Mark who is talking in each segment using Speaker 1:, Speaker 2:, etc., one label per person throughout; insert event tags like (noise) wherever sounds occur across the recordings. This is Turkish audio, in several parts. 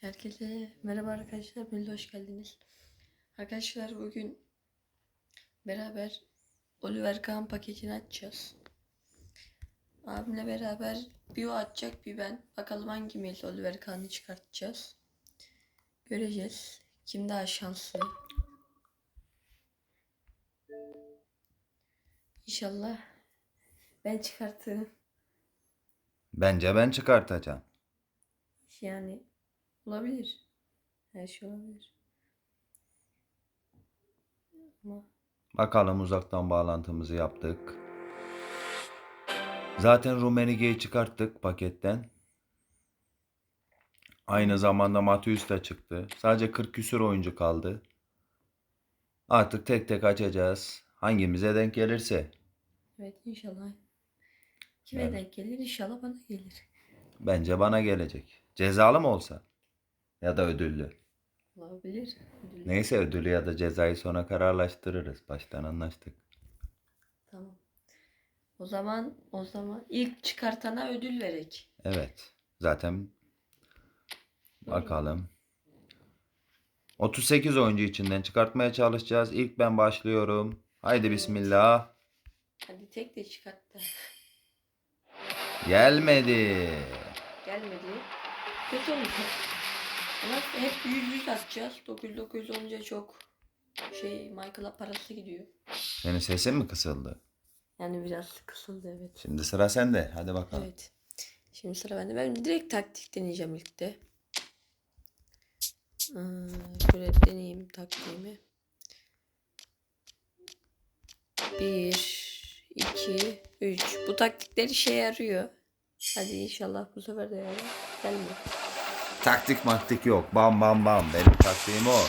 Speaker 1: Herkese merhaba arkadaşlar. Beni hoş geldiniz. Arkadaşlar bugün beraber Oliver Kahn paketini açacağız. Abimle beraber bir o açacak bir ben. Bakalım hangimiz Oliver Kahn'ı çıkartacağız. Göreceğiz. Kim daha şanslı. İnşallah ben çıkartırım.
Speaker 2: Bence ben çıkartacağım.
Speaker 1: Yani olabilir. Her şey olabilir. Ama
Speaker 2: Bakalım uzaktan bağlantımızı yaptık. Zaten Rumenige'yi çıkarttık paketten. Aynı zamanda Matius da çıktı. Sadece 40 küsür oyuncu kaldı. Artık tek tek açacağız. Hangimize denk gelirse.
Speaker 1: evet inşallah. Kime
Speaker 2: Evet.
Speaker 1: denk gelir? İnşallah bana gelir.
Speaker 2: Bence bana gelecek. Cezalı mı olsa? Ya da ödüllü.
Speaker 1: Olabilir. Ödül.
Speaker 2: Neyse ödülü ya da cezayı sonra kararlaştırırız. Baştan anlaştık.
Speaker 1: Tamam. O zaman o zaman ilk çıkartana ödül verek.
Speaker 2: Evet. Zaten bakalım. 38 oyuncu içinden çıkartmaya çalışacağız. İlk ben başlıyorum. Haydi bismillah.
Speaker 1: Hadi tek de çıkart da.
Speaker 2: Gelmedi.
Speaker 1: Gelmedi. Kötü oldu. Ama hep yüz yüz atacağız. 900 olunca çok şey Michael'a parası gidiyor.
Speaker 2: Senin sesin mi kısıldı?
Speaker 1: Yani biraz kısıldı evet.
Speaker 2: Şimdi sıra sende. Hadi bakalım.
Speaker 1: Evet. Şimdi sıra bende. Ben direkt taktik deneyeceğim ilk de. Aa, şöyle deneyeyim taktiğimi. Bir, iki, üç. Bu taktikler işe yarıyor. Hadi inşallah bu sefer de yarar. Gelme.
Speaker 2: Taktik maktik yok. Bam bam bam. Benim taktiğim o.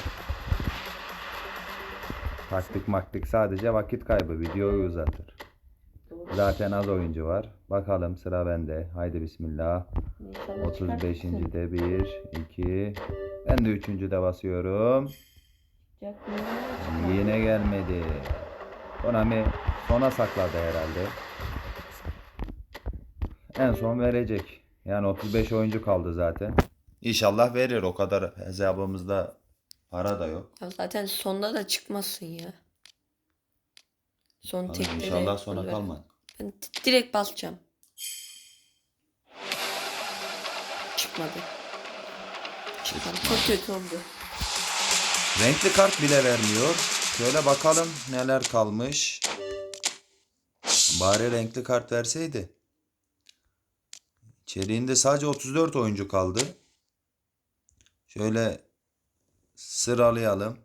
Speaker 2: Taktik maktik sadece vakit kaybı. Videoyu uzatır. Zaten az oyuncu var. Bakalım sıra bende. Haydi bismillah.
Speaker 1: İnşallah
Speaker 2: 35.
Speaker 1: çıkartırsın.
Speaker 2: de 1, 2. Ben de 3. de basıyorum. Yine gelmedi. Konami sona sakladı herhalde. En son verecek. Yani 35 oyuncu kaldı zaten. İnşallah verir. O kadar hesabımızda para da yok.
Speaker 1: Ya zaten sonda da çıkmasın ya. Son tekleri.
Speaker 2: İnşallah sona
Speaker 1: Oliver.
Speaker 2: kalmaz.
Speaker 1: Ben direkt basacağım. Çıkmadı. Çıkmadı. Çok kötü oldu.
Speaker 2: Renkli kart bile vermiyor. Şöyle bakalım neler kalmış. Bari renkli kart verseydi. İçeriğinde sadece 34 oyuncu kaldı. Şöyle sıralayalım.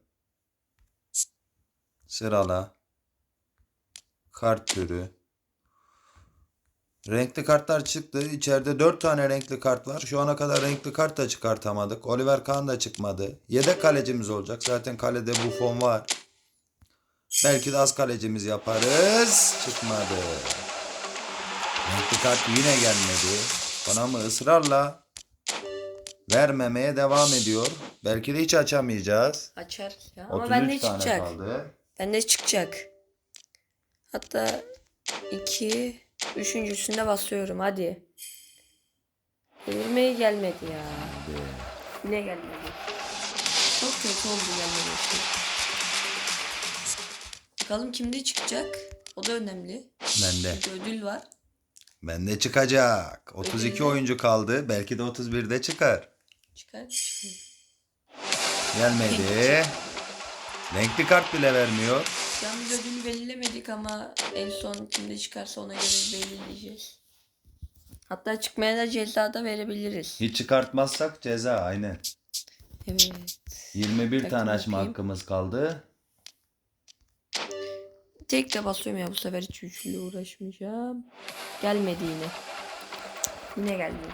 Speaker 2: Sırala. Kart türü. Renkli kartlar çıktı. İçeride 4 tane renkli kart var. Şu ana kadar renkli kart da çıkartamadık. Oliver Kahn da çıkmadı. Yedek kalecimiz olacak. Zaten kalede Buffon var. Belki de az kalecimiz yaparız. Çıkmadı. Renkli kart yine gelmedi. Bana mı ısrarla vermemeye devam ediyor. Belki de hiç açamayacağız.
Speaker 1: Açar ya. Ama
Speaker 2: 33
Speaker 1: bende
Speaker 2: tane
Speaker 1: çıkacak.
Speaker 2: kaldı.
Speaker 1: Bende çıkacak. Hatta iki, üçüncüsünde basıyorum. Hadi. Gelir gelmedi ya. Yine gelmedi. Çok kötü oldu gelmedi. Bakalım kimde çıkacak? O da önemli.
Speaker 2: Bende.
Speaker 1: Çünkü ödül var.
Speaker 2: Bende çıkacak. 32
Speaker 1: Ödülü-
Speaker 2: oyuncu kaldı. Belki de 31'de çıkar.
Speaker 1: Çıkar.
Speaker 2: Gelmedi. Renkli kart bile vermiyor.
Speaker 1: Yalnız ödülü belirlemedik ama en son kimde çıkarsa ona göre belirleyeceğiz. Hatta çıkmaya da ceza da verebiliriz.
Speaker 2: Hiç çıkartmazsak ceza aynen.
Speaker 1: Evet.
Speaker 2: 21
Speaker 1: Bakayım,
Speaker 2: tane açma
Speaker 1: bakayım.
Speaker 2: hakkımız kaldı.
Speaker 1: Tek de basıyorum ya bu sefer hiç üçlü uğraşmayacağım. Gelmedi yine. Yine gelmedi.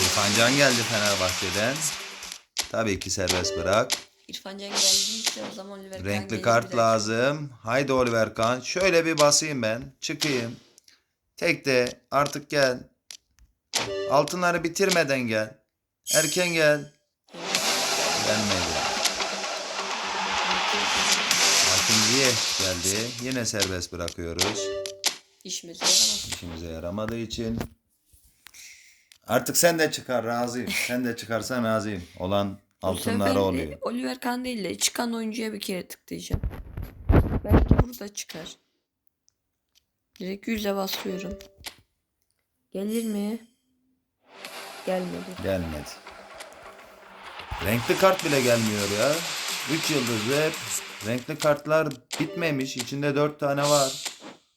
Speaker 2: İrfan Can geldi Fenerbahçe'den. Tabii ki serbest bırak.
Speaker 1: İrfan Can geldiyse o zaman Oliver Kahn
Speaker 2: Renkli
Speaker 1: gelir
Speaker 2: kart
Speaker 1: dakika.
Speaker 2: lazım. Haydi Oliver Kahn. Şöyle bir basayım ben. Çıkayım. Tek de artık gel. Altınları bitirmeden gel. Erken gel. Gelmedi. Hakim Ziyech geldi. Yine serbest bırakıyoruz.
Speaker 1: İşimize yaramaz.
Speaker 2: İşimize yaramadığı için. Artık sen de çıkar razıyım. (laughs) Sen de çıkarsan razıyım. Olan altınları oluyor.
Speaker 1: Oliver Kahn değil de çıkan oyuncuya bir kere tıklayacağım. Belki burada çıkar. Direkt yüze basıyorum. Gelir mi? Gelmedi.
Speaker 2: Gelmedi. Renkli kart bile gelmiyor ya. 3 yıldızlı hep renkli kartlar bitmemiş. İçinde 4 tane var.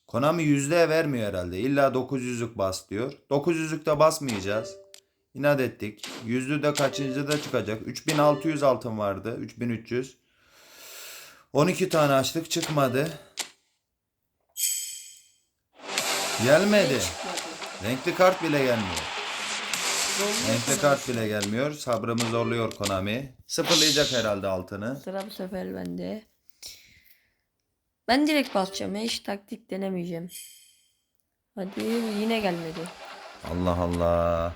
Speaker 2: Konami yüzde vermiyor herhalde. İlla 900'lük bas diyor. 900'lük de basmayacağız. İnat ettik. Yüzlü de kaçıncı da çıkacak. 3600 altın vardı. 3300. 12 tane açtık çıkmadı. Gelmedi. Renkli kart bile gelmiyor. Renkli kart bile gelmiyor. Sabrımı zorluyor Konami. Sıfırlayacak herhalde altını.
Speaker 1: Sıra bu sefer bende. Ben direkt basacağım. Hiç taktik denemeyeceğim. Hadi yine gelmedi.
Speaker 2: Allah Allah.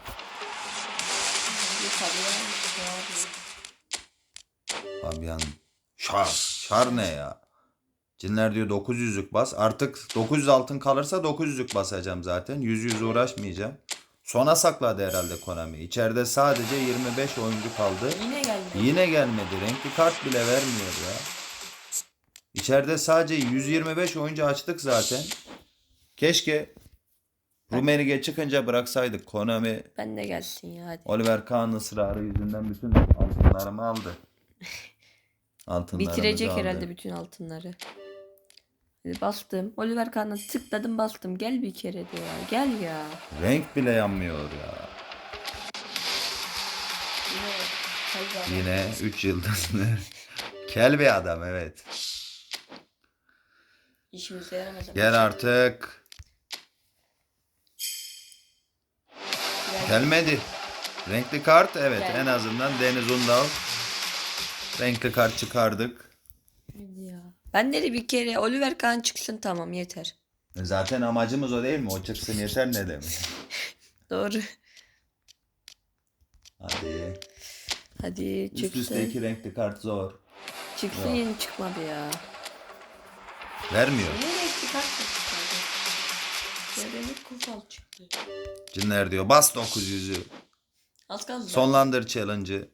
Speaker 2: Fabian. Şar. Şar ne ya? Cinler diyor 900'lük bas. Artık 900 altın kalırsa 900'lük basacağım zaten. 100 100 uğraşmayacağım. Sona sakladı herhalde Konami. İçeride sadece 25 oyuncu kaldı.
Speaker 1: Yine gelmedi.
Speaker 2: Yine gelmedi. Renkli kart bile vermiyor ya. İçeride sadece 125 oyuncu açtık zaten. Keşke Rumenige çıkınca bıraksaydık. Konami
Speaker 1: Ben de gelsin ya hadi.
Speaker 2: Oliver Kahn ısrarı yüzünden bütün altınlarımı aldı. Altınlarımızı (laughs)
Speaker 1: Bitirecek
Speaker 2: aldı.
Speaker 1: herhalde bütün altınları. Hadi bastım. Oliver Kahn'a tıkladım bastım. Gel bir kere de ya. Gel ya.
Speaker 2: Renk bile yanmıyor ya. Yine 3 yıldızlı. (laughs) Kel bir adam evet.
Speaker 1: İşimize yaramaz. ama.
Speaker 2: Gel artık.
Speaker 1: Gel.
Speaker 2: Gelmedi. Renkli kart evet
Speaker 1: Geldi.
Speaker 2: en azından Deniz Undal. Renkli kart çıkardık.
Speaker 1: Ya. Ben de bir kere Oliver Kahn çıksın tamam yeter.
Speaker 2: Zaten amacımız o değil mi? O çıksın yeter ne demek. (laughs)
Speaker 1: Doğru.
Speaker 2: Hadi.
Speaker 1: Hadi
Speaker 2: Üst
Speaker 1: çıksın.
Speaker 2: üste iki renkli kart zor.
Speaker 1: Çıksın yeni çıkmadı ya.
Speaker 2: Vermiyor.
Speaker 1: Ne renkli kart mı çıkardı? Seramik kufal çıktı.
Speaker 2: Cinler diyor bas 900'ü.
Speaker 1: Az kaldı.
Speaker 2: Sonlandır challenge'ı.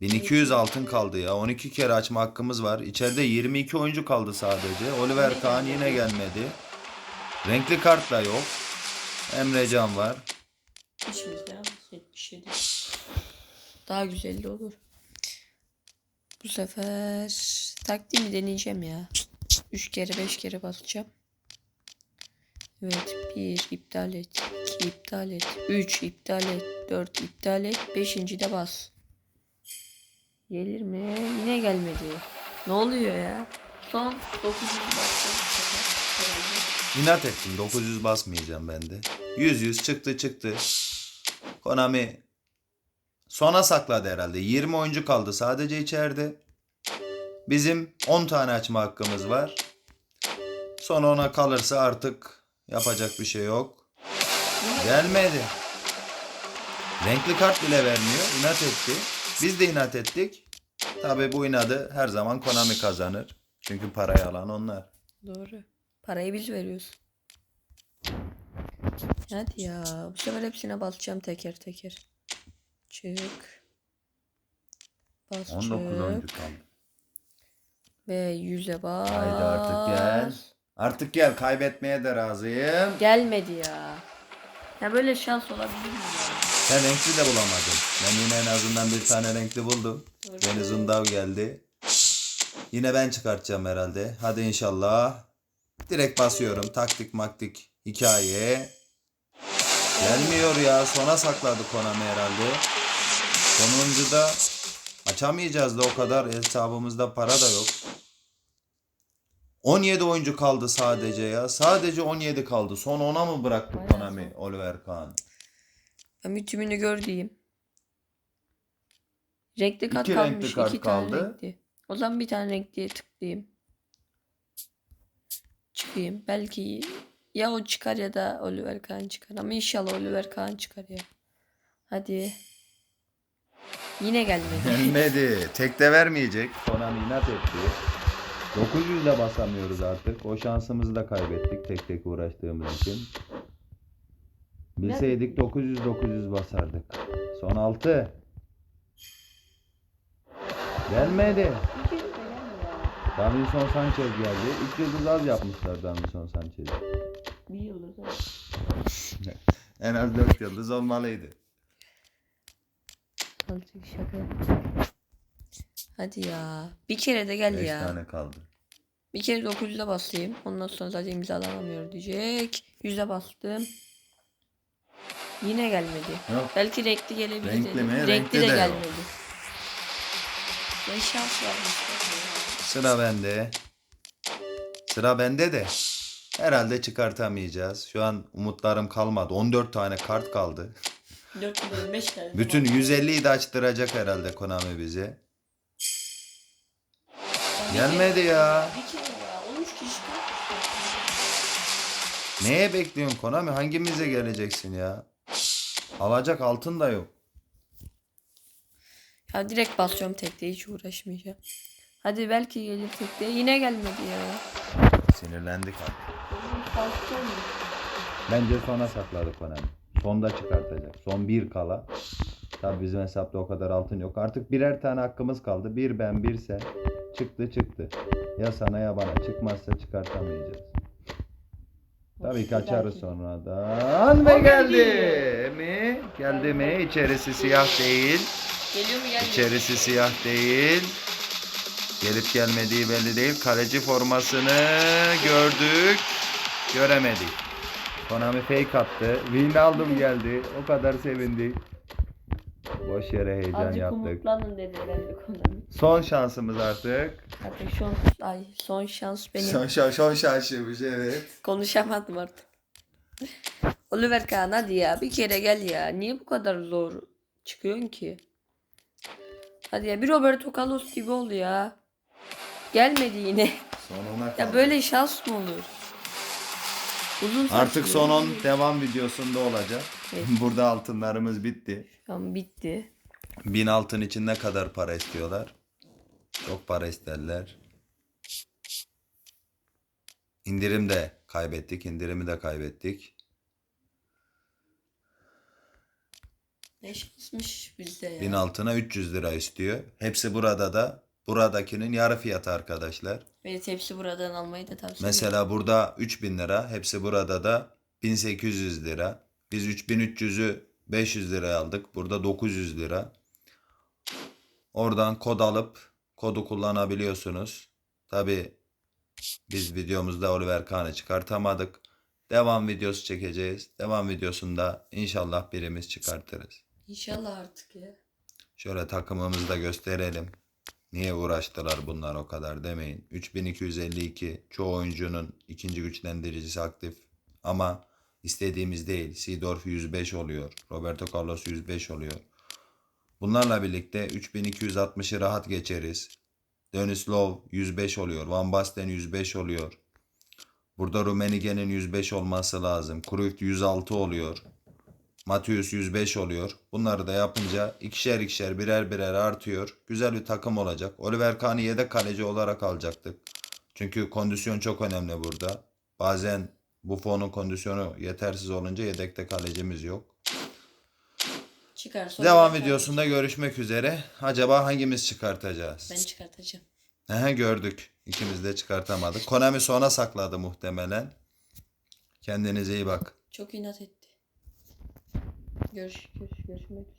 Speaker 2: 1200 altın kaldı ya. 12 kere açma hakkımız var. İçeride 22 oyuncu kaldı sadece. Oliver Kahn yine gelmedi. Renkli kart da yok. Emrecan var.
Speaker 1: İşimize yaramaz. 77. Daha güzel de olur. Bu sefer taktiğimi deneyeceğim ya. 3 kere 5 kere basacağım. Evet 1 iptal et. 2 iptal et. 3 iptal et. 4 iptal et. 5. de bas. Gelir mi? Yine gelmedi. Ne oluyor ya? Son 9. basacağım. bu sefer. Herhalde.
Speaker 2: İnat ettim. 900 basmayacağım ben de. 100 100 çıktı çıktı. Konami sona sakladı herhalde. 20 oyuncu kaldı sadece içeride. Bizim 10 tane açma hakkımız var. Son ona kalırsa artık yapacak bir şey yok. Gelmedi. Renkli kart bile vermiyor. İnat etti. Biz de inat ettik. Tabi bu inadı her zaman Konami kazanır. Çünkü parayı alan onlar.
Speaker 1: Doğru. Parayı biz veriyoruz. Hadi ya. Bu sefer hepsine basacağım teker teker. Çık. Bas
Speaker 2: 19
Speaker 1: çık.
Speaker 2: oyuncu kaldı.
Speaker 1: Ve yüze bas.
Speaker 2: Haydi artık gel. Artık gel. Kaybetmeye de razıyım.
Speaker 1: Gelmedi ya. Ya böyle şans olabilir mi ya?
Speaker 2: Sen renkli de bulamadın. Ben yine en azından bir tane renkli buldum.
Speaker 1: Doğru.
Speaker 2: Deniz Undav geldi. Yine ben çıkartacağım herhalde. Hadi inşallah. Direkt basıyorum. Taktik maktik hikaye. Gelmiyor ya. Sona sakladı Konami herhalde. Sonuncuda açamayacağız da o kadar hesabımızda para da yok. 17 oyuncu kaldı sadece ya. Sadece 17 kaldı. Son ona mı bıraktı
Speaker 1: Bayağı
Speaker 2: Konami Oliver Kahn?
Speaker 1: Ben bir tümünü gör diyeyim. Renkli kart
Speaker 2: İki
Speaker 1: kalmış.
Speaker 2: renkli kart
Speaker 1: iki tane
Speaker 2: kaldı.
Speaker 1: renkli. O zaman bir tane renkliye tıklayayım. Çıkayım. Belki ya o çıkar ya da Oliver Kahn çıkar. Ama inşallah Oliver Kahn çıkar ya. Hadi. Yine gelmedi.
Speaker 2: Gelmedi. Tek de vermeyecek. Konami inat etti. 900 ile basamıyoruz artık. O şansımızı da kaybettik tek tek uğraştığımız için. Bilseydik 900 900 basardık. Son 6. Gelmedi. Davinson Sanchez geldi. 3 yıldız az yapmışlar Davinson Sanchez'i.
Speaker 1: Bir yıldız.
Speaker 2: En az 4 yıldız olmalıydı.
Speaker 1: Azıcık şaka. Hadi ya. Bir kere de gel
Speaker 2: 5
Speaker 1: ya.
Speaker 2: tane kaldı.
Speaker 1: Bir kere 900'e basayım. Ondan sonra zaten imzalanamıyor diyecek. 100'e bastım. Yine gelmedi.
Speaker 2: Yok.
Speaker 1: Belki renkli gelebilir
Speaker 2: mi?
Speaker 1: Renkli,
Speaker 2: Renkli
Speaker 1: de,
Speaker 2: de yok.
Speaker 1: gelmedi. Ne şans varmış.
Speaker 2: Sıra bende. Sıra bende de. Herhalde çıkartamayacağız. Şu an umutlarım kalmadı. 14 tane kart kaldı.
Speaker 1: 425 tane.
Speaker 2: Bütün 150'yi de açtıracak herhalde Konami bize. Gelmedi ya.
Speaker 1: Bir kere ya. 13 kişi
Speaker 2: Neye bekliyorsun Konami? Hangimize geleceksin ya? Alacak altın da yok.
Speaker 1: Ya direkt basıyorum tekte hiç uğraşmayacağım. Hadi belki gelir tekte. Yine gelmedi ya.
Speaker 2: Sinirlendik artık. Bence sona sakladı Konami. Sonda çıkartacak. Son bir kala. Tabi bizim hesapta o kadar altın yok. Artık birer tane hakkımız kaldı. Bir ben bir sen. Çıktı çıktı. Ya sana ya bana. Çıkmazsa çıkartamayacağız. Tabii ki açarız sonradan. Ve geldi mi? Geldi mi? İçerisi siyah değil.
Speaker 1: Geliyor mu gelmiyor?
Speaker 2: İçerisi siyah değil. Gelip gelmediği belli değil. Kaleci formasını gördük. Göremedik. Konami fake attı. Win aldım geldi. O kadar sevindik. Boş yere heyecan
Speaker 1: Azıcık
Speaker 2: yaptık.
Speaker 1: umutlanın dedi ben de Konami.
Speaker 2: Son şansımız artık.
Speaker 1: Zaten son, ay, son şans benim.
Speaker 2: Son, şans, son şansıymış evet.
Speaker 1: Konuşamadım artık. Oliver Kahn hadi ya bir kere gel ya. Niye bu kadar zor çıkıyorsun ki? Hadi ya bir Roberto Carlos gibi oldu ya. Gelmedi yine.
Speaker 2: Sonuna
Speaker 1: Ya
Speaker 2: kaldık.
Speaker 1: böyle şans mı olur? Uzun
Speaker 2: Artık
Speaker 1: saçlı.
Speaker 2: son 10 devam videosunda olacak.
Speaker 1: Evet. (laughs)
Speaker 2: Burada altınlarımız bitti.
Speaker 1: Tamam bitti.
Speaker 2: 1000 altın için ne kadar para istiyorlar? Çok para isterler. İndirim de kaybettik. indirimi de kaybettik.
Speaker 1: Ne şansmış bizde ya.
Speaker 2: 1000 altına 300 lira istiyor. Hepsi burada da buradakinin yarı fiyatı arkadaşlar.
Speaker 1: Evet hepsi buradan almayı da tavsiye ederim.
Speaker 2: Mesela burada 3000 lira. Hepsi burada da 1800 lira. Biz 3300'ü 500 liraya aldık. Burada 900 lira. Oradan kod alıp kodu kullanabiliyorsunuz. Tabi biz videomuzda Oliver Kahn'ı çıkartamadık. Devam videosu çekeceğiz. Devam videosunda inşallah birimiz çıkartırız.
Speaker 1: İnşallah artık ya.
Speaker 2: Şöyle takımımızı da gösterelim. Niye uğraştılar bunlar o kadar demeyin. 3252 çoğu oyuncunun ikinci güçlendiricisi aktif. Ama istediğimiz değil. Seedorf 105 oluyor. Roberto Carlos 105 oluyor. Bunlarla birlikte 3260'ı rahat geçeriz. Denis Love 105 oluyor. Van Basten 105 oluyor. Burada Rummenigge'nin 105 olması lazım. Cruyff 106 oluyor. Matius 105 oluyor. Bunları da yapınca ikişer ikişer birer birer artıyor. Güzel bir takım olacak. Oliver Kahn'ı yedek kaleci olarak alacaktık. Çünkü kondisyon çok önemli burada. Bazen Buffon'un kondisyonu yetersiz olunca yedekte kalecimiz yok.
Speaker 1: Çıkar. sonra
Speaker 2: Devam videosunda görüşmek üzere. Acaba hangimiz çıkartacağız?
Speaker 1: Ben çıkartacağım.
Speaker 2: Ehe, gördük. İkimiz de çıkartamadık. Konami sona sakladı muhtemelen. Kendinize iyi bak.
Speaker 1: Çok inat etti. Görüş, görüş, görüşmek üzere.